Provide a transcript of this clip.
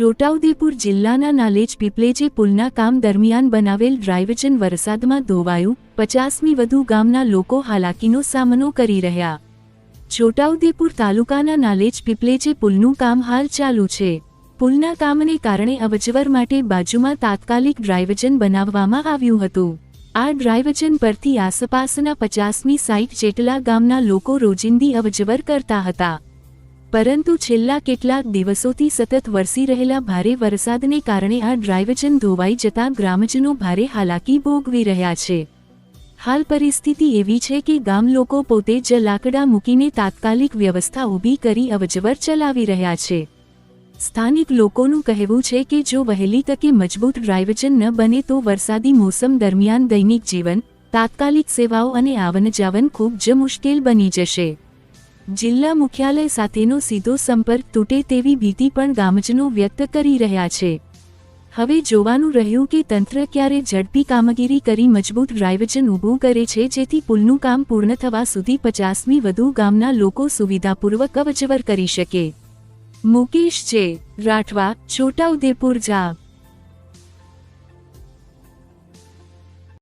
છોટાઉદેપુર જિલ્લાના નાલેજ પીપલેજે પુલના કામ દરમિયાન બનાવેલ ડ્રાઇવજન વરસાદમાં ધોવાયું, પચાસમી વધુ ગામના લોકો હાલાકીનો સામનો કરી રહ્યા. છોટાઉદેપુર તાલુકાના નાલેજ પીપલેજે પુલનું કામ હાલ ચાલુ છે. પુલના કામને કારણે અવજવર માટે બાજુમાં તાત્કાલિક ડ્રાઇવજન બનાવવામાં આવ્યું હતું. આ ડ્રાઇવજન પરથી આસપાસના પચાસમી સાઈઠ જેટલા ગામના લોકો રોજિંદી અવજવર કરતા હતા. પરંતુ છેલ્લા કેટલાક દિવસોથી સતત વરસી રહેલા ભારે વરસાદને કારણે આ ડ્રાઇવજન ધોવાઈ જતા ગ્રામજનો ભારે હાલાકી ભોગવી રહ્યા છે. હાલ પરિસ્થિતિ એવી છે કે ગામ લોકો પોતે જ લાકડા મૂકીને તાત્કાલિક વ્યવસ્થા ઊભી કરી અવજવર ચલાવી રહ્યા છે. સ્થાનિક લોકોનું કહેવું છે કે જો વહેલી તકે મજબૂત ડ્રાઇવજન ન બને તો વરસાદી મોસમ દરમિયાન દૈનિક જીવન, તાત્કાલિક સેવાઓ અને આવન જાવન ખૂબ જ મુશ્કેલ બની જશે. જિલ્લા મુખ્યાલય સાથેનો સીધો સંપર્ક તૂટે તેવી ભીતિ પણ ગામજનો વ્યક્ત કરી રહ્યા છે. હવે જોવાનું રહ્યું કે તંત્ર ક્યારે ઝડપી કામગીરી કરી મજબૂત ડ્રાઇવજન ઊભું કરે છે જેથી પુલનું કામ પૂર્ણ થવા સુધી પચાસમી વધુ ગામના લોકો સુવિધાપૂર્વક અવજવર કરી શકે. મુકેશ જે, રાઠવા, છોટાઉદેપુર જાગ